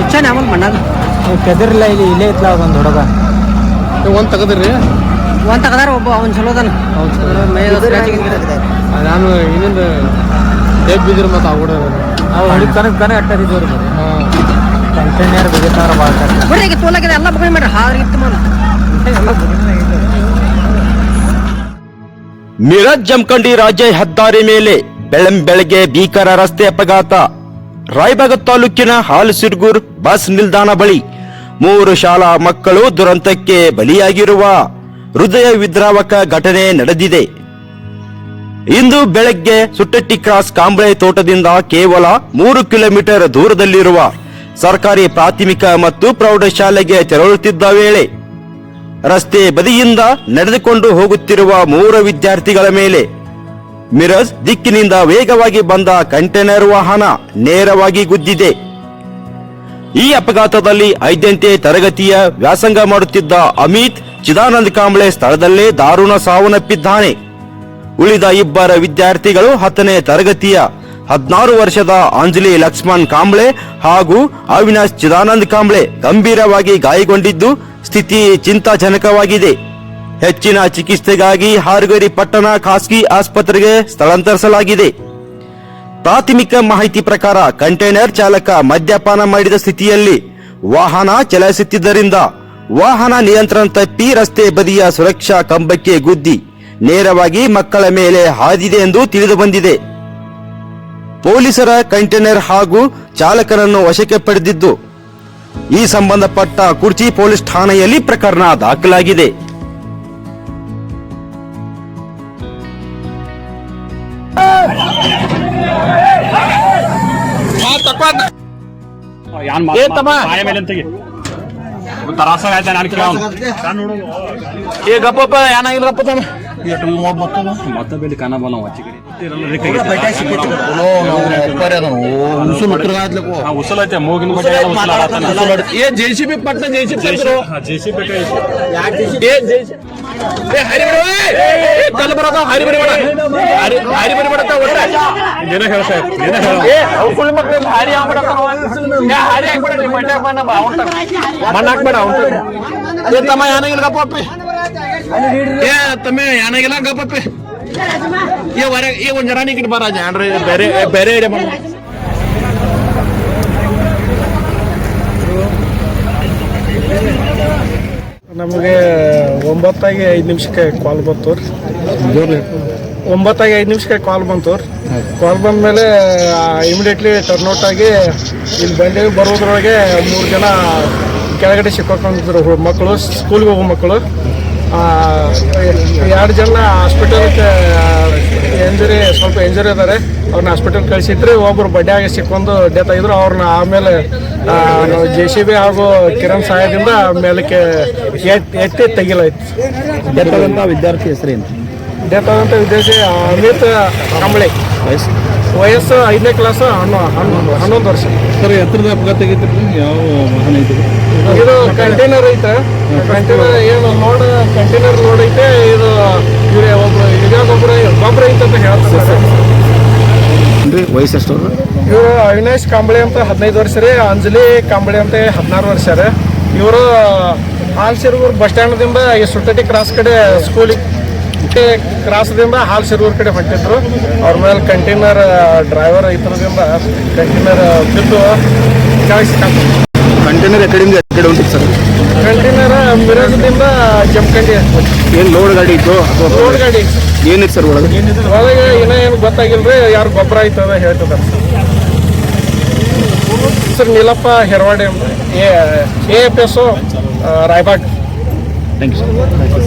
ಇಚ್ಛಾನೆ ಆಮೇಲೆ ಮಣ್ಣಾಗ ಕೆದರಿಲ್ಲ ಇಲ್ಲಿ ಇಲ್ಲೇ ಇತ್ಲ ಒಂದು ಹುಡುಗ ಒಂದು ತೆಗದ್ರಿ ಒಂದು ತಗದಾರ ಒಬ್ಬ ಅವ್ನು ಚಲೋದನ ನಾನು ಇನ್ನೊಂದು ಡೇಬ್ ಬಿದ್ದಿರ ಮತ್ತೆ ಹುಡುಗ ಅವು ಹುಡುಗ ಕನಕ್ ಕನಕ್ ಅಟ್ಟದಿದ್ದು ರೀ ಹಾಂ. ಕಂಟೈನರ್ ಬಿಗಿತಾರ ಭಾಳ ಬಿಡ್ರಿ ಈಗ ತೋಲಾಗಿದೆ ಎಲ್ಲ ಬಗ್ಳಿ ಮಾಡ್ರಿ. ಹಾರಿಗಿತ್ತು ಮಾಡ ಮಿರಜ್ ಜಮಖಂಡಿ ರಾಜ್ಯ ಹೆದ್ದಾರಿ ಮೇಲೆ ಬೆಳಂ ಬೆಳಗ್ಗೆ ಭೀಕರ ರಸ್ತೆ ಅಪಘಾತ. ರಾಯಬಾಗ ತಾಲೂಕಿನ ಹಾಲಸಿರ್ಗೂರ್ ಬಸ್ ನಿಲ್ದಾಣ ಬಳಿ ಮೂರು ಶಾಲಾ ಮಕ್ಕಳು ದುರಂತಕ್ಕೆ ಬಲಿಯಾಗಿರುವ ಹೃದಯ ವಿದ್ರಾವಕ ಘಟನೆ ನಡೆದಿದೆ. ಇಂದು ಬೆಳಗ್ಗೆ ಸುಟ್ಟಟ್ಟಿ ಕ್ರಾಸ್ ಕಾಂಬ್ಳೆ ತೋಟದಿಂದ ಕೇವಲ ಮೂರು ಕಿಲೋಮೀಟರ್ ದೂರದಲ್ಲಿರುವ ಸರ್ಕಾರಿ ಪ್ರಾಥಮಿಕ ಮತ್ತು ಪ್ರೌಢಶಾಲೆಗೆ ತೆರಳುತ್ತಿದ್ದ ವೇಳೆ ರಸ್ತೆ ಬದಿಯಿಂದ ನಡೆದುಕೊಂಡು ಹೋಗುತ್ತಿರುವ ಮೂರು ವಿದ್ಯಾರ್ಥಿಗಳ ಮೇಲೆ ಮಿರಜ್ ದಿಕ್ಕಿನಿಂದ ವೇಗವಾಗಿ ಬಂದ ಕಂಟೈನರ್ ವಾಹನ ನೇರವಾಗಿ ಗುದ್ದಿದೆ. ಈ ಅಪಘಾತದಲ್ಲಿ ಐದನೇ ತರಗತಿಯ ವ್ಯಾಸಂಗ ಮಾಡುತ್ತಿದ್ದ ಅಮಿತ್ ಚಿದಾನಂದ ಕಾಂಬ್ಳೆ ಸ್ಥಳದಲ್ಲೇ ದಾರುಣ ಸಾವನ್ನಪ್ಪಿದ್ದಾನೆ. ಉಳಿದ ಇಬ್ಬರ ವಿದ್ಯಾರ್ಥಿಗಳು ಹತ್ತನೇ ತರಗತಿಯ ಹದಿನಾರು ವರ್ಷದ ಅಂಜಲಿ ಲಕ್ಷ್ಮಣ್ ಕಾಂಬ್ಳೆ ಹಾಗೂ ಅವಿನಾಶ್ ಚಿದಾನಂದ್ ಕಾಂಬ್ಳೆ ಗಂಭೀರವಾಗಿ ಗಾಯಗೊಂಡಿದ್ದು ಸ್ಥಿತಿ ಚಿಂತಾಜನಕವಾಗಿದೆ. ಹೆಚ್ಚಿನ ಚಿಕಿತ್ಸೆಗಾಗಿ ಹಾರ್ಗರಿ ಪಟ್ಟಣ ಖಾಸಗಿ ಆಸ್ಪತ್ರೆಗೆ ಸ್ಥಳಾಂತರಿಸಲಾಗಿದೆ. ಪ್ರಾಥಮಿಕ ಮಾಹಿತಿ ಪ್ರಕಾರ ಕಂಟೈನರ್ ಚಾಲಕ ಮದ್ಯಪಾನ ಮಾಡಿದ ಸ್ಥಿತಿಯಲ್ಲಿ ವಾಹನ ಚಲಾಯಿಸುತ್ತಿದ್ದರಿಂದ ವಾಹನ ನಿಯಂತ್ರಣ ತಪ್ಪಿ ರಸ್ತೆ ಬದಿಯ ಸುರಕ್ಷಾ ಕಂಬಕ್ಕೆ ಗುದ್ದಿ ನೇರವಾಗಿ ಮಕ್ಕಳ ಮೇಲೆ ಹಾದಿದೆ ಎಂದು ತಿಳಿದು ಬಂದಿದೆ. ಪೊಲೀಸರ ಕಂಟೈನರ್ ಹಾಗೂ ಚಾಲಕನನ್ನು ವಶಕ್ಕೆ ಪಡೆದಿದ್ದು ಈ ಸಂಬಂಧಪಟ್ಟ ಕುರ್ಚಿ ಪೊಲೀಸ್ ಠಾಣೆಯಲ್ಲಿ ಪ್ರಕರಣ ದಾಖಲಾಗಿದೆ. ಏನ್ ತಮ್ಮ. ಮತ್ತೆ ಬೇಲಿ ಕಾಣ ಬಲ್ಲ ಹಚ್ಚಿ ಕಡೆ ಉಸಲ್ ಐತೆ ಮೂಗಿನ ಬಟ್ಟೆ ಎಲ್ಲ ಉಸಲ್ ಆಡತ್ತಾನ. ಏ ಜೆ ಸಿ ಬಿ ಪಟ್ಟ ಜೆ ಸಿ ಬಿ ಹಾ, ಹರಿ ತಲೆ ಬರೋದ ಬರಿ ಬೇಡ. ಹರಿ ಹರಿ ಬರಿ ಬೇಡ ಒಟ್ಟ. ಏನೋ ಹೇಳ ಸಾಹೇಬ್ ಏನೋ ಹೇಳ. ಕುಳಿ ಹಾರಿ ಆಗ್ಬಿಡತ್ತ ಏ ಹಾರಿ ಆಗ್ಬಿಡ ನಿಮ್ಮ ಮಂಡ್ಯ ಮಣ್ಣ ಬಾ ಮಣ್ಣ ಹಾಕ್ಬೇಡ ಅವ್ನ್ ಏ ತಮ್ಮ ಏನಾಗಿಲ್ಲ ಗಪ್ಪಪ್ಪಿ ಏ ತಮ್ಮ ಏನಾಗಿಲ್ಲ ಗಪ್ಪಪ್ಪಿ ಏ ಹೊರ ಏ ಒಂದ್ ಜನ ನಿಕ್ಕಿಟ್ ಬರ ಜಾನ್ರಿ ಬೇರೆ ಬೇರೆ ನಮಗೆ ಒಂಬತ್ತಾಗಿ ಐದು ನಿಮಿಷಕ್ಕೆ ಕಾಲ್ ಬಂತು ಒಂಬತ್ತಾಗಿ ಐದು ನಿಮಿಷಕ್ಕೆ ಕಾಲ್ ಬಂತು ಕಾಲ್ ಕಾಲ್ ಬಂದಮೇಲೆ ಇಮಿಡಿಯೇಟ್ಲಿ ಟರ್ನ್ಔಟ್ ಆಗಿ ಇಲ್ಲಿ ಬಂಡಿ ಬರೋದ್ರೊಳಗೆ ಮೂರು ಜನ ಕೆಳಗಡೆ ಸಿಕ್ಕಾಕೊಂಡಿದ್ರು ಮಕ್ಕಳು ಸ್ಕೂಲ್ಗೆ ಹೋಗೋ ಮಕ್ಕಳು. ಎರಡು ಜನ ಹಾಸ್ಪಿಟಲ್ಗೆ ಇಂಜುರಿ ಸ್ವಲ್ಪ ಎಂಜುರಿ ಇದ್ದಾರೆ ಅವ್ರನ್ನ ಹಾಸ್ಪಿಟಲ್ ಕಳಿಸಿದ್ರೆ ಒಬ್ಬರು ಬಡ್ಡಿಯಾಗಿ ಸಿಕ್ಕೊಂಡು ಡೆತ್ ಆಗಿದ್ರು. ಅವ್ರನ್ನ ಆಮೇಲೆ ಜೆ ಸಿ ಬಿ ಹಾಗೂ ಕಿರಣ್ ಸಹಾಯದಿಂದ ಮೇಲಕ್ಕೆ ಎತ್- ಎತ್ತಿ ತೆಗಿಲಾಯ್ತು. ವಿದ್ಯಾರ್ಥಿ ಹೆಸರೇನು? ಡೆತ್ ಆದಂಥ ವಿದ್ಯಾರ್ಥಿ ಅಮಿತ್ ಕಂಬಳಿ. ವಯಸ್ಸು ಐದನೇ ಕ್ಲಾಸ್ ಹಣ್ಣು ಹನ್ನೊಂದು ಹನ್ನೊಂದು ವರ್ಷ. ಸರ್ ಎತ್ತರದ ಅಪಘಾತ ಆಗೈತೆ ಯಾವ ವಾಹನ ಐತೆ ಇದು ಕಂಟೈನರ್ ಐತೆ. ಕಂಟೈನರ್ ಏನು ಲೋಡ್ ಕಂಟೈನರ್ ಲೋಡ್ ಐತೆ. ಇದು ಇವ್ರೆ ಒಬ್ರು ಇದ್ಯಾವ ಗೊಬ್ಬರ ಗೊಬ್ಬರ ಐತೆ ಅಂತ ಹೇಳ್ತಾರೆ. ವಯಸ್ಸು ಎಷ್ಟು ಇವರು ಅವಿನಾಶ್ ಕಾಂಬಳೆ ಅಂತ ಹದಿನೈದು ವರ್ಷ ರೀ ಅಂಜಲಿ ಕಾಂಬಳೆ ಅಂತ ಹದಿನಾರು ವರ್ಷ ರೀ. ಇವರು ಆಲ್ಸಿರ್ಗೂರು ಬಸ್ ಸ್ಟ್ಯಾಂಡ್ದಿಂದ ಈ ಸುಟ್ಟಟ್ಟಿ ಕ್ರಾಸ್ ಕಡೆ ಸ್ಕೂಲಿಗೆ ಕ್ರಾಸ್ದಿಂದ ಹಾಲ್ ಶಿರೂರ್ ಕಡೆ ಹೊಂಟಿದ್ರು. ಅವ್ರ ಮೇಲೆ ಕಂಟೈನರ್ ಡ್ರೈವರ್ ಇತರದಿಂದ ಕಂಟೈನರ್ ಬಿದ್ದು. ಕಂಟೈನರ್ ಕಡೆಯಿಂದ ಎಕಡೆ ಹೊಂಟಿತ್ತು ಸರ್? ಕಂಟೈನರ್ ಮಿರಜದಿಂದ ಜಮಖಂಡಿ ಏನು ಲೋಡ್ ಗಾಡಿ ಇತ್ತು? ಲೋಡ್ ಗಾಡಿ. ಏನಿತ್ತು ಸರ್ ಒಳಗೆ? ಒಳಗೆ ಇನ್ನೂ ಏನು ಗೊತ್ತಾಗಿಲ್ರಿ ಯಾರು ಗೊಬ್ಬರ ಆಯ್ತದ ಹೇಳ್ತದ sir. Neelappa Heravadi A A F S Raybag. Thank you sir